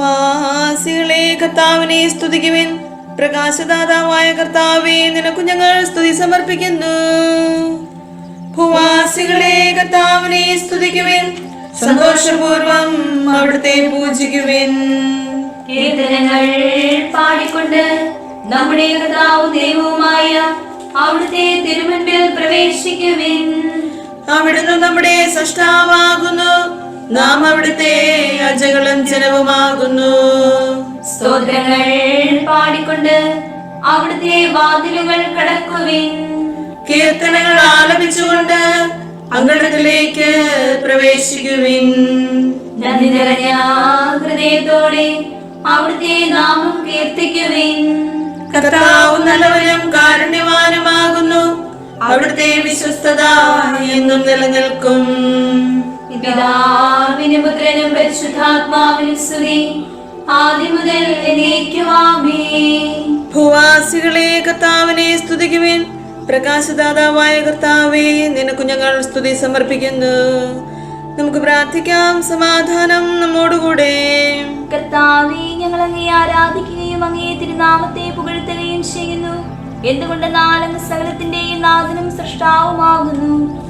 ഭൂവാസികളെ കർത്താവിനെ സ്തുതിക്കുവിൻ. പ്രകാശദാതാവായ കർത്താവെ നിനക്കു ഞങ്ങൾ സ്തുതി സമർപ്പിക്കുന്നു. ഭൂവാസികളെ കർത്താവിനെ സ്തുതിക്കുവിൻ. സന്തോഷപൂർവം അവിടുത്തെ പൂജിക്കുവിൻ. കീർത്തനങ്ങൾ പാടിക്കൊണ്ട് നമ്മുടെ കർത്താവ് ദൈവവുമായ അവിടുത്തെ തിരുമുൻപിൽ പ്രവേശിക്കുവിൻ. അവിടുന്ന് നമ്മുടെ സൃഷ്ടാവാകുന്നു. നാം അവിടുത്തെ അജകളും ജനവുമാകുന്നു. സ്തോത്രങ്ങൾ പാടിക്കൊണ്ട് അവിടുത്തെ വാതിലുകൾ കടക്കുവിൻ. കീർത്തനങ്ങൾ ആലപിച്ചുകൊണ്ട് അങ്കണത്തിലേക്ക് പ്രവേശിക്കുവിൻ. നന്ദി നിറഞ്ഞ ഹൃദയത്തോടെ അവിടുത്തെ നാമം കീർത്തിക്കുവിൻ. കർത്താവ് നല്ലവനും കാരുണ്യവാനുമാകുന്നു. അവിടുത്തെ വിശ്വസ്തത എന്നും നിലനിൽക്കും. പിതാവിനും പുത്രനും പരിശുദ്ധാത്മാവിനും സ്തുതി. ആദ്യം മുതൽ എന്നേക്കുമാമേ. ഭൂവാസികളെ കർത്താവിനെ സ്തുതിക്കുവിൻ. പ്രകാശദാതാവായ കർത്താവെ നിനക്കു ഞങ്ങൾ സ്തുതി സമർപ്പിക്കുന്നു. നമുക്ക് പ്രാർത്ഥിക്കാം സമാധാനം നമ്മോടുകൂടെ. കർത്താവെ ഞങ്ങൾ അങ്ങേ ആരാധിക്കുകയും അങ്ങേ തിരുനാമത്തെ പുകഴ്ത്തുകയും ചെയ്യുന്നു. എന്തുകൊണ്ടെന്നാൽ അങ്ങ് സകലത്തിന്റെയും നാഥനും സൃഷ്ടാവുമാകുന്നു?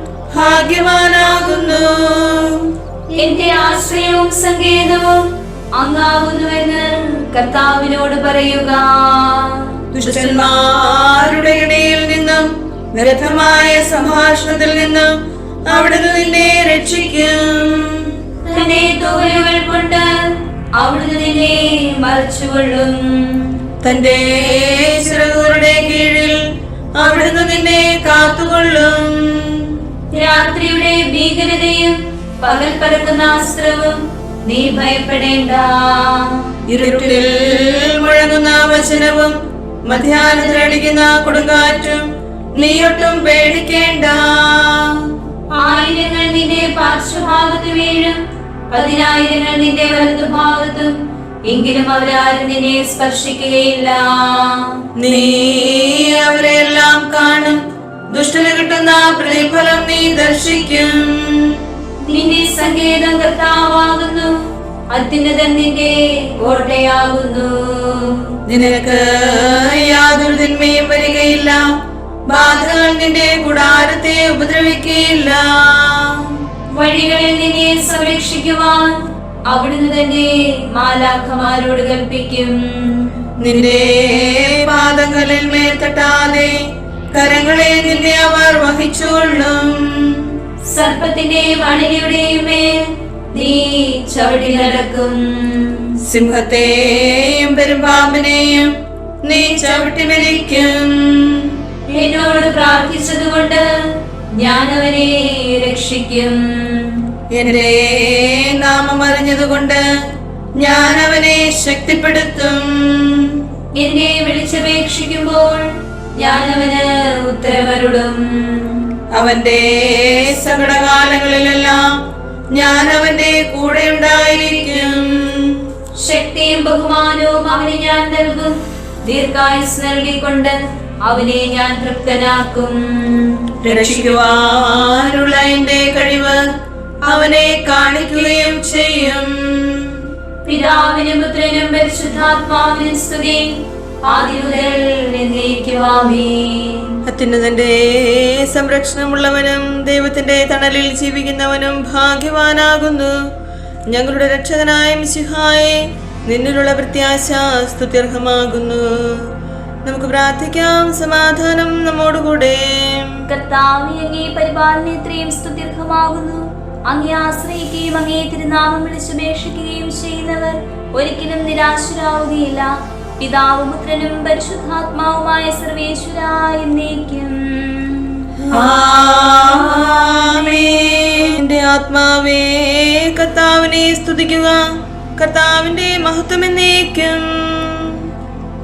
ഭാഗ്യവാനാകുന്നു. എന്റെ ആശ്രയവും സങ്കേതവും അങ്ങാവുന്നുവെന്ന് കർത്താവിനോട് പറയുക. ദുഷ്ടന്മാരുടെ ഇടയിൽ നിന്നും നിരഥമായ സംഭാഷണത്തിൽ നിന്നും അവിടുന്ന് നിന്നെ രക്ഷിക്കും. തന്റെ തോലുകൾ കൊണ്ട് അവിടുന്ന് നിന്നെ മറച്ചുകൊള്ളും. തന്റെ ചിറകുകളുടെ കീഴിൽ അവിടുന്ന് നിന്നെ കാത്തുകൊള്ളും. രാത്രിയുടെ ഭീകരതയും പകൽ പരക്കുന്ന അസ്ത്രവും നീ ഭയപ്പെടേണ്ട. ഇരുട്ടിൽ മുഴങ്ങുന്ന വചനവും മധ്യാഹ്നത്തിലടിക്കുന്ന കൊടുങ്കാറ്റും നീയൊട്ടും പേടിക്കേണ്ട. ആയിരങ്ങൾ നിന്റെ പാർശ്വഭാഗത്ത് വീഴും പതിനായിരങ്ങൾ നിന്റെ വലതുഭാഗത്തും എങ്കിലും അവരാരും നിന്നെ സ്പർശിക്കുകയില്ല. നീ അവരെല്ലാം കാണും. ദുഷ്ടന് കിട്ടുന്ന പ്രതിഫലം നീ ദർശിക്കും. നിന്റെ സങ്കേതം കർത്താവാകുന്നു. അത്യുന്നതൻ നിന്റെ കോട്ടയാകുന്നു. നിനക്ക് യാതൊരു തിന്മയും വരികയില്ല. ബാധകൾ നിന്റെ കൂടാരത്തെ ഉപദ്രവിക്കുകയില്ല. വഴികളിൽ നിന്നെ സംരക്ഷിക്കുവാൻ അവിടുന്ന് തന്നെ മാലാഖമാരോട് കൽപ്പിക്കും. നിന്റെ പാദങ്ങളിൽ മേൽ തട്ടാതെ കരങ്ങളെ നിന്നെ അവർ വഹിച്ചുകൊള്ളും സർപ്പത്തിന്റെയും അണിയുടെയും മേൽ നീ ചവിടി നടക്കും. സിംഹത്തെയും പെരുമ്പാമ്പിനെയും നീ ചവിട്ടി മരിക്കും എന്നോട് പ്രാർത്ഥിച്ചതുകൊണ്ട് ഞാൻ അവനെ രക്ഷിക്കും. എന്റെ നാമം അറിഞ്ഞതുകൊണ്ട് ഞാൻ അവനെ ശക്തിപ്പെടുത്തും. എന്നെ വിളിച്ചപേക്ഷിക്കുമ്പോൾ ഞാൻ അവന് ഉത്തരവരുടും അവന്റെ സകടകാലങ്ങളിലെല്ലാം ഞാൻ അവന്റെ കൂടെ ഉണ്ടായിരിക്കും ശക്തിയും ബഹുമാനവും അവന് ഞാൻ നൽകും. ദീർഘായുസ് നൽകിക്കൊണ്ട് അവനെ ഞാൻ തൃപ്തനാക്കും. രക്ഷിക്കുവാനുള്ള എന്റെ കഴിവ് അവനെ കാണിക്കുകയും ചെയ്യും. പിതാവിനും പുത്രനും പരിശുദ്ധാത്മാവിനും സ്തുതി. അത്യുന്നതന്റെ സംരക്ഷണമുള്ളവനും ദൈവത്തിന്റെ തണലിൽ ജീവിക്കുന്നവനും ഭാഗ്യവാനാകുന്നു. ഞങ്ങളുടെ രക്ഷകനായ മിശിഹായെ നിന്നിലുള്ള പ്രത്യാശ സ്തുത്യർഹമാകുന്നു. നമുക്ക് പ്രാർത്ഥിക്കാം സമാധാനം നമ്മോടുകൂടെ. കർത്താവെ അങ്ങേ പരിപാലനത്തെയും സ്തുത്യർഹമാകുന്നു. അങ്ങേ ആശ്രയിക്കുകയും അങ്ങേ തിരുനാമം വിളിച്ചപേക്ഷിക്കുകയും ചെയ്യുന്നവർ ഒരിക്കലും നിരാശരാവുകയില്ല. പിതാവും പുത്രനും പരിശുദ്ധാത്മാവുമായ സർവേശ്വരായ എന്നേക്കും. എന്റെ ആത്മാവേ കർത്താവിനെ സ്തുതിക്കുക. കർത്താവിന്റെ മഹത്വം എന്നേക്കും.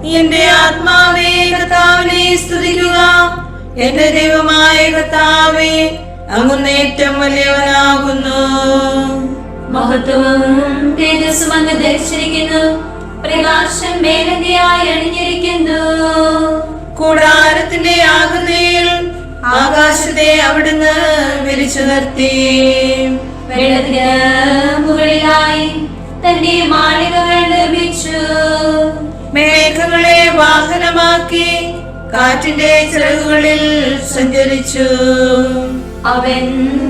എന്റെ ആത്മാവേ കർത്താവിനെ സ്തുതിക്കുക. എന്റെ ദൈവമായ കർത്താവേ അങ്ങുന്നേറ്റം വലിയവനാകുന്നു. മഹത്വവും തേജസ്സും അങ്ങ് ധരിച്ചിരിക്കുന്നു. പ്രകാശം മേലതിയായി അണിഞ്ഞിരിക്കുന്നു. കൂടാരത്തിന്റെ ആകൃതിയിൽ ആകാശത്തെ അവിടുന്ന് വിരിച്ചു നിർത്തി. വെള്ളത്തിന് മുകളിലായി തന്റെ മാളികകൾ നിർമ്മിച്ചു. മേഘങ്ങളെ വാഹനമാക്കി കാറ്റിന്റെ ചിറകുകളിൽ സഞ്ചരിച്ചു. അവൻ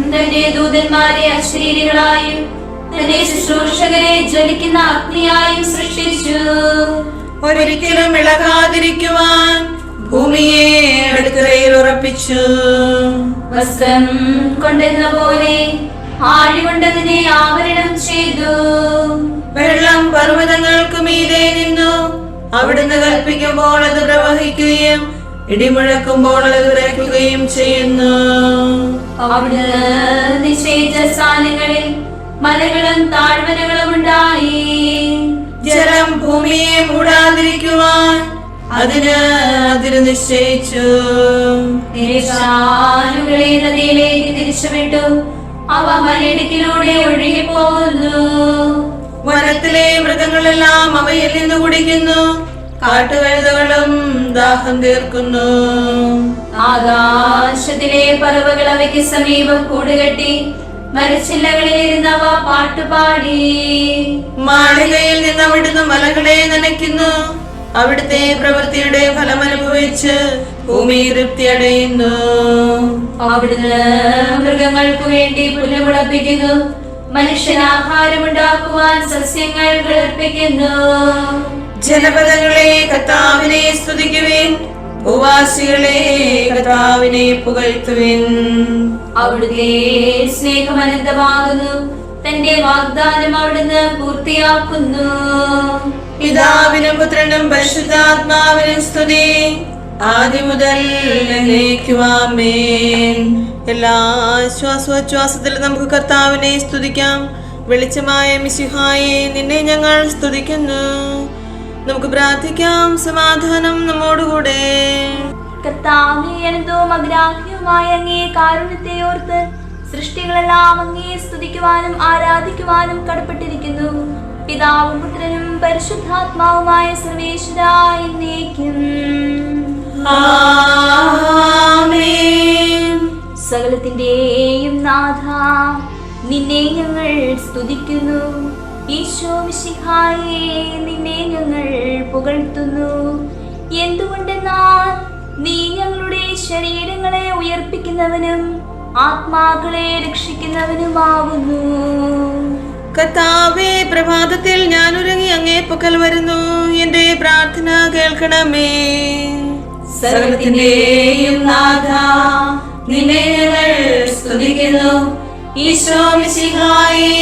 തന്റെ ദൂതന്മാരെ അശരീരികളായും തന്റെ ശുശ്രൂഷകരെ ജ്വലിക്കുന്ന അഗ്നിയായും സൃഷ്ടിച്ചു. ഒരിക്കലും ഇളകാതിരിക്കുവാൻ ഭൂമിയെ അടുക്കളയിൽ ഉറപ്പിച്ചു. വസ്ത്രം കൊണ്ടെന്ന പോലെ ആഴി കൊണ്ടതിനെ ആവരണം ചെയ്തു. വെള്ളം പർവതങ്ങൾക്ക് മീതെ നിന്നു. അവിടുന്ന് കൽപ്പിക്കുമ്പോൾ അത് പ്രവഹിക്കുകയും ഇടിമുഴക്കുമ്പോൾ അത് വിറയ്ക്കുകയും ചെയ്യുന്നു. അവിടുന്ന് നിശ്ചയിച്ച സ്ഥാനങ്ങളിൽ മലകളും താഴ്വരകളും ഉണ്ടായി. ജലം ഭൂമിയെ മൂടാതിരിക്കുവാൻ അതിന് അതിര് നിശ്ചയിച്ചു. നിരശാനുകളെ നദിയിലേക്ക് തിരിച്ചുവിട്ടു. അവ മലയിടുക്കിലൂടെ ഒഴുകി പോകുന്നു വനത്തിലെ മൃഗങ്ങളെല്ലാം അവയിൽ നിന്ന് കുടിക്കുന്നു. കാട്ടുകഴുതകളും ദാഹം തീർക്കുന്നു. ആകാശത്തിലെ പറവകൾ അവയ്ക്ക് സമീപം കൂടുകെട്ടി മരച്ചില്ലകളിൽ ഇരുന്നവ പാട്ടുപാടി മാളികയിൽ നിന്ന് അവിടുന്ന് മലകളെ നനയ്ക്കുന്നു. അവിടുത്തെ പ്രവൃത്തിയുടെ ഫലം അനുഭവിച്ച് ഭൂമി തൃപ്തി അടയുന്നു. അവിടുന്ന് മൃഗങ്ങൾക്ക് വേണ്ടി പുല്ല് മനുഷ്യൻ ആഹാരമുണ്ടാക്കുവാൻ സസ്യങ്ങൾ വിളർപ്പിക്കുന്നു. ജനപദങ്ങളെ കത്താവിനെ സ്തുതിക്കുവിൻ. ഭൂവാസികളെ കർത്താവിനെ പുകഴ്ത്തുവിൻ. അവിടുത്തെ സ്നേഹം അനന്തമാകുന്നു തന്റെ വാഗ്ദാനം അവിടുന്ന് പൂർത്തിയാക്കുന്നു. പിതാവിനും പുത്രനും പരിശുദ്ധാത്മാവിനും സ്തുതി. ആദ്യം മുതൽ എല്ലാ ശ്വാസോച്ഛ്വാസത്തിലും നമുക്ക് കർത്താവിനെ സ്തുതിക്കാം. വെളിച്ചമായ മിശിഹായെ നിന്നെ ഞങ്ങൾ സ്തുതിക്കുന്നു. നമുക്ക് പ്രാർത്ഥിക്കാം. സമാധാനം നമ്മോടുകൂടെ. കർത്താവേ അഗ്രാഹ്യവുമായ അങ്ങേ കാരുണ്യത്തെ ഓർത്ത് സൃഷ്ടികളെല്ലാം അങ്ങേ സ്തുതിക്കുവാനും ആരാധിക്കുവാനും കടപ്പെട്ടിരിക്കുന്നു. പിതാവും പുത്രനും പരിശുദ്ധാത്മാവുമായ സകലത്തിന്റെയും നാഥ നിന്നെ ഞങ്ങൾ സ്തുതിക്കുന്നു. ഈശോ മിശിഹായേ നിന്നെ ഞങ്ങൾ പുകഴ്ത്തുന്നു. എന്തുകൊണ്ടെന്നാൽ നീ ഞങ്ങളുടെ ശരീരങ്ങളെ ഉയർപ്പിക്കുന്നവനും ആത്മാക്കളെ രക്ഷിക്കുന്നവനുമാകുന്നു കർത്താവേ പ്രഭാതത്തിൽ ഞാൻ ഉറങ്ങി അങ്ങേ പക്കൽ വരുന്നു. എന്റെ പ്രാർത്ഥന കേൾക്കണമേ. സർവത്തിന്റെയും നാഥ നിന്നെ ഞങ്ങൾ സ്തുതിക്കുന്നു. ഈശോ മിശിഹായെ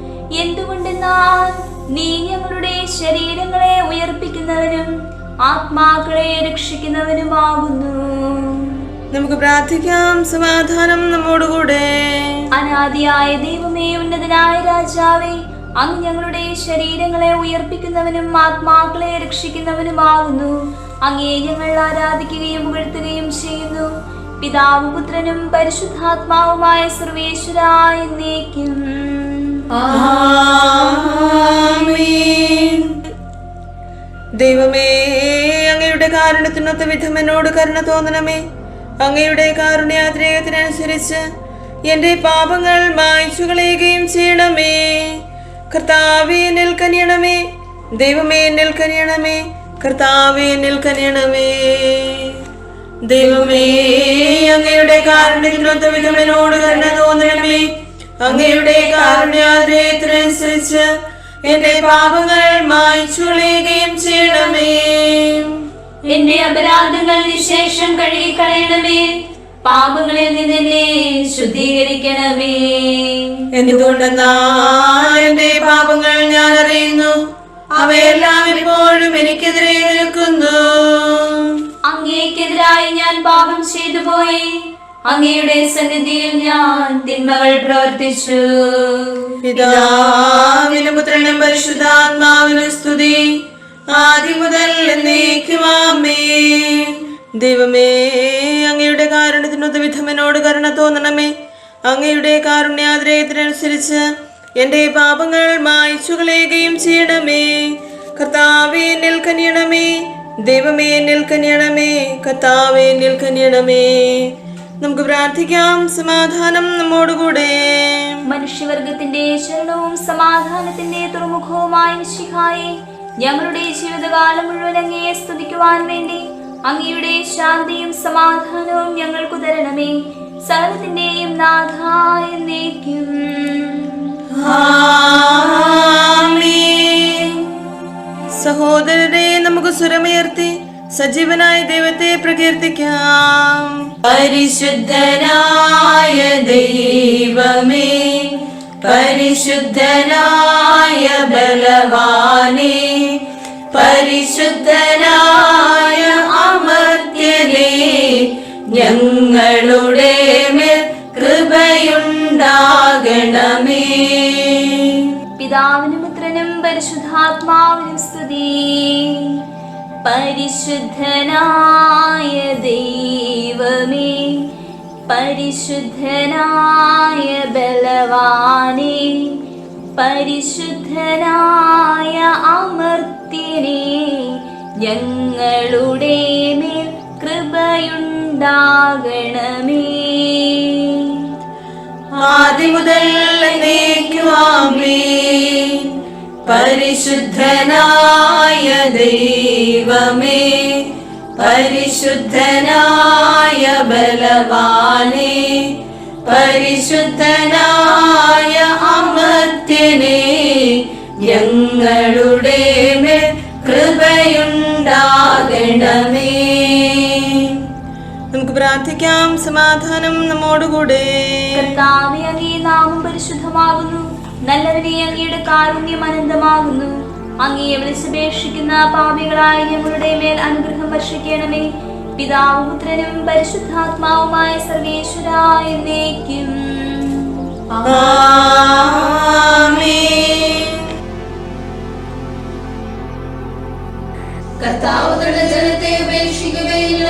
എന്തുകൊണ്ടെന്നാൽ നീ ഞങ്ങളുടെ ശരീരങ്ങളെ ഉയർപ്പിക്കുന്നവനും ആത്മാക്കളെ രക്ഷിക്കുന്നവനുമാകുന്നു. നമുക്ക് പ്രാർത്ഥിക്കാം. സമാധാനം നമ്മോടുകൂടെ. അനാദിയായ ദൈവമേ ഉന്നതനായ രാജാവേ അങ്ങ് ഞങ്ങളുടെ ശരീരങ്ങളെ ഉയർപ്പിക്കുന്നവനും ആത്മാക്കളെ രക്ഷിക്കുന്നവനുമാകുന്നു. അങ്ങേ ഞങ്ങൾ ആരാധിക്കുകയും പുകഴ്ത്തുകയും ചെയ്യുന്നു. പിതാവും പുത്രനും പരിശുദ്ധാത്മാവുമായ സർവേശ്വരായ എന്നേക്കും. ആമേൻ ദൈവമേ അങ്ങയുടെ കാരണത്തിനൊത്ത വിധം എന്നോട് കരുണ തോന്നണമേ. അങ്ങയുടെ കാരുണ്യാഗ്രഹത്തിനനുസരിച്ച് എന്റെ പാപങ്ങൾ മായ്ച്ചു കളയുകയും ചെയ്യണമേ. കർത്താവേ നിൽക്കനിയണമേ ദൈവമേ നിൽക്കനിയണമേ കർത്താവേ നിൽക്കനിയണമേ ദൈവമേ അങ്ങയുടെ കാരുണ്യത്തിനൊത്ത വിധം എന്നോട് കരുണ തോന്നണമേ. അങ്ങയുടെ കാരുണ്യാദ്രയത്തിനനുസരിച്ച് എന്റെ പാപങ്ങൾ മായ്ച്ചു കളയുകയും ചെയ്യണമേ. എന്റെ അപരാധങ്ങൾ നിശേഷം കഴുകിക്കളയണമേ. പാപങ്ങളിൽ നിന്ന് എന്നെ ശുദ്ധീകരിക്കണമേ. എന്തുകൊണ്ടെന്നാൽ എന്റെ പാപങ്ങൾ ഞാൻ അറിയുന്നു? അവയെല്ലാം ഇപ്പോഴും എനിക്കെതിരെ നിൽക്കുന്നു. അങ്ങേക്കെതിരായി ഞാൻ പാപം ചെയ്തു പോയി. അങ്ങയുടെ സന്നിധിയിൽ ഞാൻ തിന്മകൾ പ്രവർത്തിച്ചു. പിതാവിനും പുത്രനും പരിശുദ്ധാത്മാവിനും സ്തുതി. ആദ്യം മുതൽ ദൈവമേ അങ്ങയുടെ കാരണത്തിനൊത്ത വിധം എന്നോട് കരുണ തോന്നണമേ. അങ്ങയുടെ കാരുണ്യാദ്രയത്തിനനുസരിച്ച് എന്റെ പാപങ്ങൾ മായ്ച്ചു കളയുകയും ചെയ്യണമേ. കർത്താവേ നിൽക്കനിയണമേ ദൈവമേ നിൽക്കനിയണമേ കർത്താവേ നിൽക്കനിയണമേ നമുക്ക് പ്രാർത്ഥിക്കാം. സമാധാനം നമ്മോടുകൂടെ. മനുഷ്യവർഗത്തിന്റെ ശരണവും സമാധാനത്തിന്റെ തുറമുഖവുമായ ശിഖായി ഞങ്ങളുടെ ജീവിതകാലം മുഴുവൻ അങ്ങയെ സ്തുതിക്കുവാൻ വേണ്ടി അങ്ങയുടെ ശാന്തിയും സമാധാനവും ഞങ്ങൾക്ക് തരണമേ. സകലത്തിന്റെയും നാഥായ. സഹോദരരെ നമുക്ക് സ്വരമുയർത്തി സജീവനായ ദൈവത്തെ പ്രകീർത്തിക്കാം. പരിശുദ്ധനായ ദൈവമേ പരിശുദ്ധനായ ബലവാനെ പരിശുദ്ധനായ അമർത്യനെ ഞങ്ങളുടെ മേൽ കൃപയുണ്ടാകണമേ. പിതാവിനും പുത്രനും പരിശുദ്ധാത്മാവിനും സ്തുതി. പരിശുദ്ധനായ ദൈവമേ പരിശുദ്ധനായ ബലവാനേ പരിശുദ്ധനായ അമർത്തിനെ ഞങ്ങളുടെ മേൽ കൃപയുണ്ടാകണമേ. ആദ്യം മുതൽ പരിശുദ്ധനായ ദൈവമേ പരിശുദ്ധനായ ബലവാനെ പരിശുദ്ധനായ അമർത്യനെ ഞങ്ങളുടെ മേൽ കൃപയുണ്ടാകണമേ. നമുക്ക് പ്രാർത്ഥിക്കാം. സമാധാനം നമ്മോടുകൂടെ. കർത്താവെ അങ്ങേ നാമം പരിശുദ്ധമാകുന്നു. നല്ലവനെ അങ്ങയുടെ കാരുണ്യം അനന്തമാകുന്നു. അങ്ങയെ വിളിച്ചപേക്ഷിക്കുന്ന പാപികളായ ഞങ്ങളുടെ മേൽ അനുഗ്രഹം വർഷിക്കണമേ. പിതാവും പുത്രനും പരിശുദ്ധാത്മാവുമായ സർവേശ്വരായ എന്നേക്കും. കർത്താവ് ജനത്തെ ഉപേക്ഷിക്കുകയില്ല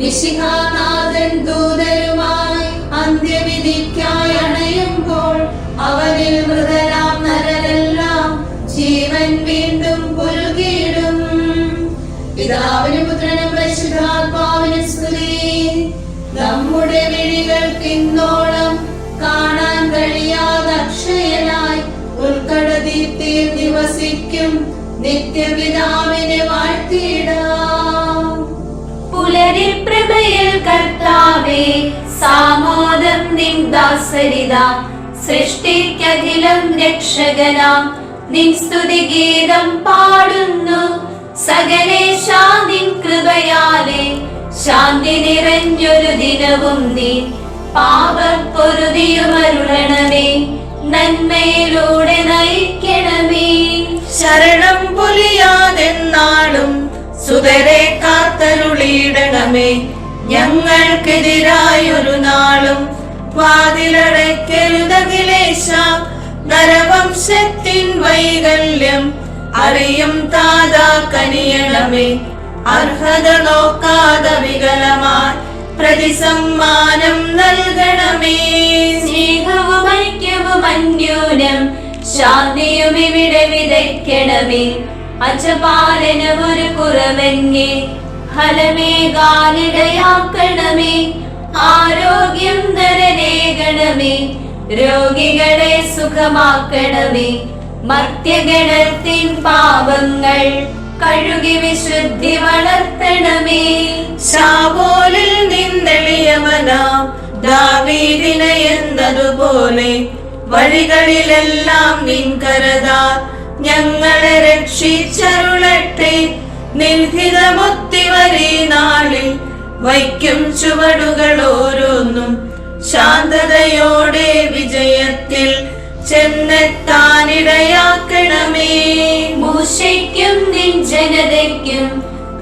മിശിഹാനാഥൻ ദൂതരുമായി അന്ത്യവിധിക്കായി അണയുമ്പോൾ അവനിൽ മൃതരാം നരരെല്ലാം ജീവൻ വീണ്ടും പുൽകിയിടും. പിതാവിനും പുത്രനും പരിശുദ്ധാത്മാവിനും സ്തുതി. നമ്മുടെ വിഴികൾക്ക് ഇന്നോളം കാണാൻ കഴിയാതെ അക്ഷയനായി ഉൾക്കടദീപ്തിയിൽ നിവസിക്കും. നിത്യപിതാവിനെ വാഴ്ത്തിയിടാം. പ്രഭയിൽ കർത്താവേ നിൻ ദാസരിത. സൃഷ്ടിക്കഖിലം രക്ഷകനാം. നിൻ സ്തുതി ഗീതം പാടുന്നു സകലേശാ നിൻ കൃപയാലെ. ശാന്തി നിറഞ്ഞൊരു ദിനവും നീ. പാപപ്പൊരുതിയുമരുളണമേ നന്മയിലൂടെ നയിക്കണമേ. ശരണം പൊലിയാതെന്നാളും കാത്തരുളിയിടണമേ ഞങ്ങൾക്കെതിരായൊരു നാളും വാതിലടയ്ക്കരുതകിലേശ നരവംശത്തിൻ വൈകല്യം അറിയും താതാ കനിയണമേ അർഹത നോക്കാതെ വികലമായി പ്രതിസമ്മാനം നൽകണമേ. സ്നേഹവും ഐക്യവും അന്യൂനം ശാന്തിയും ഇവിടെ വിതയ്ക്കണമേ. അജപാലനം ഒരു കുറവെന്നെ. ഫലമേകാനിടയാക്കണമേ ആരോഗ്യം നരനേകണമേ രോഗികളെ സുഖമാക്കണമേ മർത്യഗണത്തിൻ പാപങ്ങൾ കഴുകി വിശുദ്ധി വളർത്തണമേ. ശാവോലിൽ നിന്നെളിയവനാം ദാവീദിന എന്നതുപോലെ വഴികളിലെല്ലാം നിൻകരതാ ഞങ്ങളെ രക്ഷിച്ചരുളട്ടെ. നിൻഹിതമൊത്തിവരീ നാളിൽ വയ്ക്കും ചുവടുകൾ ഓരോന്നും. ശാന്തതയോടെ വിജയത്തിൽ ചെന്നെത്താനിടയാക്കണമേ. മൂശയ്ക്കും നിൻ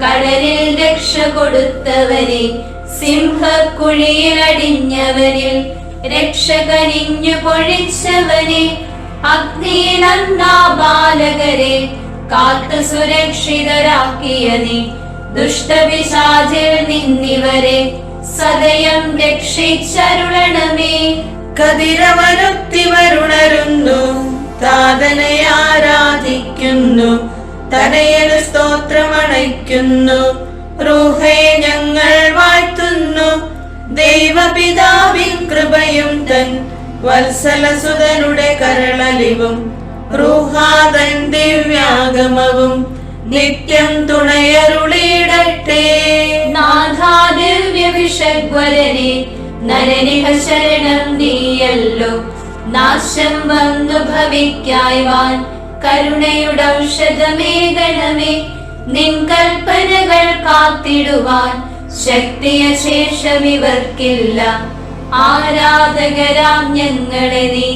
കടലിൽ രക്ഷ കൊടുത്തവരെ സിംഹക്കുഴിയിൽ അടിഞ്ഞവരിൽ രക്ഷ കനിഞ്ഞു പൊഴിച്ചവനെ അഗ്നിയിൽ ബാലകരെ കാത്തു സുരക്ഷിതരാക്കിയ നീ. ദുഷ്ടപിശാചിൽ നിന്നിവരെ സദയം രക്ഷിച്ചരുളണമേ. കതിരവരുത്തിവരുണരുന്നു താതനെ ആരാധിക്കുന്നു. തനയന് സ്തോത്രമണയ്ക്കുന്നു. റൂഹേ ഞങ്ങൾ വാഴ്ത്തുന്നു. ദൈവപിതാവിൻ കൃപയും തൻ വത്സലസുതനുടെ കരളലിവും. റൂഹാതൻ ദിവ്യാഗമവും നിത്യം തുണയരുളിയിടട്ടെ. നാഥാദിവ്യ വിഷഗ്വരനെ നരനിഹ ശരണം നീയല്ലോ. നാശം വന്നു ഭവിക്കായ്വാൻ കരുണയുടെ ഔഷധമേ ഗണമേ നിൻ കൽപ്പനകൾ കാത്തിടുവാൻ ശക്തിയ ശേഷം ഇവർക്കില്ല ആരാധകരാം ഞങ്ങളെ നീ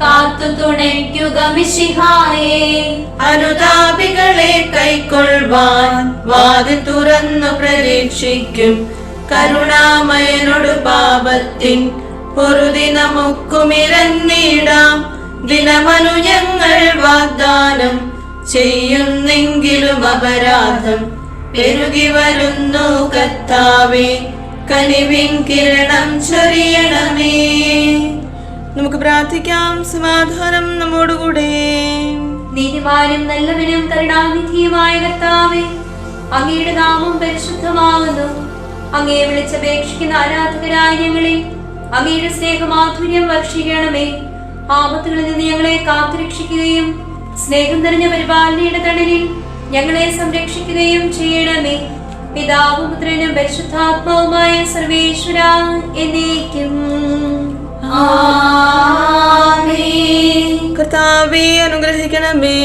കാത്തു തുണയ്ക്കുക മിശിഹായേ. അനുതാപികളെ കൈക്കൊള്ളുവാൻ വാതിൽ തുറന്നു പ്രതീക്ഷിക്കും. കരുണാമയനോട് പാപത്തിൻ പൊറുതി നമുക്കുമിരന്നിടാം. ദിനമനു ഞങ്ങൾ വാഗ്ദാനം ചെയ്യുന്നെങ്കിലും അപരാധം പെരുകി വരുന്നു കത്താവേ കനിവിൻ കിരണം ചൊരിയണമേ. നമുക്ക് പ്രാർത്ഥിക്കാം. സമാധാനം നമ്മോടുകൂടെ. നീതിമാനും നല്ലവനും കരുണാനിധിയുമായ കർത്താവേ അങ്ങയുടെ നാമം പരിശുദ്ധമാകുന്നു. അങ്ങയെ വിളിച്ചപേക്ഷിക്കുന്ന ആരാധകരായ ഞങ്ങളെ അങ്ങയുടെ സ്നേഹമാധുര്യം വർഷിക്കണമേ. ആപത്തുകളിൽ നിന്ന് ഞങ്ങളെ കാത്തുരക്ഷിക്കുകയും സ്നേഹം നിറഞ്ഞ പരിപാലനയുടെ തണലിൽ ഞങ്ങളെ സംരക്ഷിക്കുകയും ചെയ്യണമേ. പിതാവും പുത്രനും പരിശുദ്ധാത്മാവുമായ സർവേശ്വര എന്നേക്കും. കർത്താവെ അനുഗ്രഹിക്കണമേ.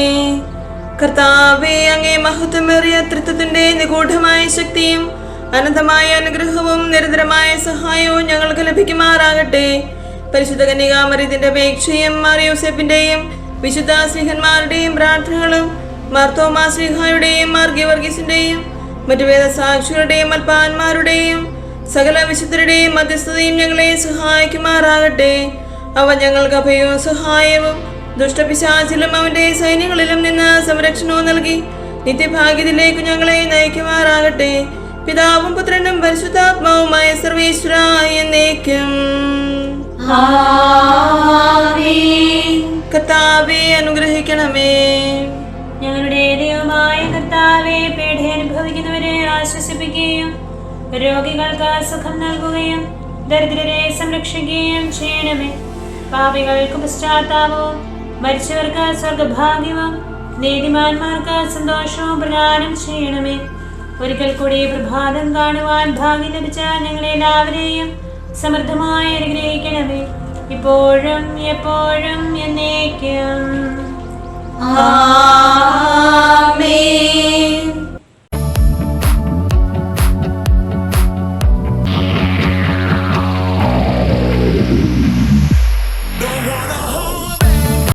കർത്താവെ അങ്ങേ മഹത്വമേറിയ തൃത്വത്തിന്റെ നിഗൂഢമായ ശക്തിയും അനന്തമായ അനുഗ്രഹവും നിരന്തരമായ സഹായവും ഞങ്ങൾക്ക് ലഭിക്കുമാറാകട്ടെ. പരിശുദ്ധ കന്യകാമറിയത്തിന്റെ അപേക്ഷയും മാറിയോസെപ്പിന്റെയും വിശുദ്ധ സ്ലിഹന്മാരുടെയും പ്രാർത്ഥനകളും മാർത്തോമാ ശ്രീഹായുടെയും മാർഗീവർഗീസിന്റെയും മറ്റു വേദസാക്ഷികളുടെയും അൽപ്പാന്മാരുടെയും സകല വിശുദ്ധരുടെയും മധ്യസ്ഥതയും ഞങ്ങളെ സഹായിക്കുമാറാകട്ടെ. അവ ഞങ്ങൾക്ക് അഭയവും സഹായവും ദുഷ്ടപിശാചിലും അവന്റെ സൈന്യങ്ങളിലും നിന്ന് സംരക്ഷണവും നൽകി നിത്യഭാഗ്യത്തിലേക്ക് ഞങ്ങളെ നയിക്കുമാറാകട്ടെ. പിതാവും പുത്രനും പരിശുദ്ധാത്മാവുമായ സർവേശ്വര എന്നേക്കും. കർത്താവെ അനുഗ്രഹിക്കണമേ. ഞങ്ങളുടെ ദൈവമായ കർത്താവെ പേടി അനുഭവിക്കുന്നവരെ ആശ്വസിപ്പിക്കുകയും രോഗികൾക്ക് സുഖം നൽകുകയും ദരിദ്രരെ സംരക്ഷിക്കുകയും ചെയ്യണമേ. പാപികൾക്ക് പശ്ചാത്താപവും മരിച്ചവർക്ക് സ്വർഗഭാഗ്യവും നീതിമാന്മാർക്ക് സന്തോഷവും പ്രദാനം ചെയ്യണമേ. ഒരിക്കൽ കൂടി പ്രഭാതം കാണുവാൻ ഭാഗ്യം ലഭിച്ച ഞങ്ങളെല്ലാവരെയും സമൃദ്ധമായി അനുഗ്രഹിക്കണമേ. ഇപ്പോഴും എപ്പോഴും എന്നേക്കും. ആമേൻ.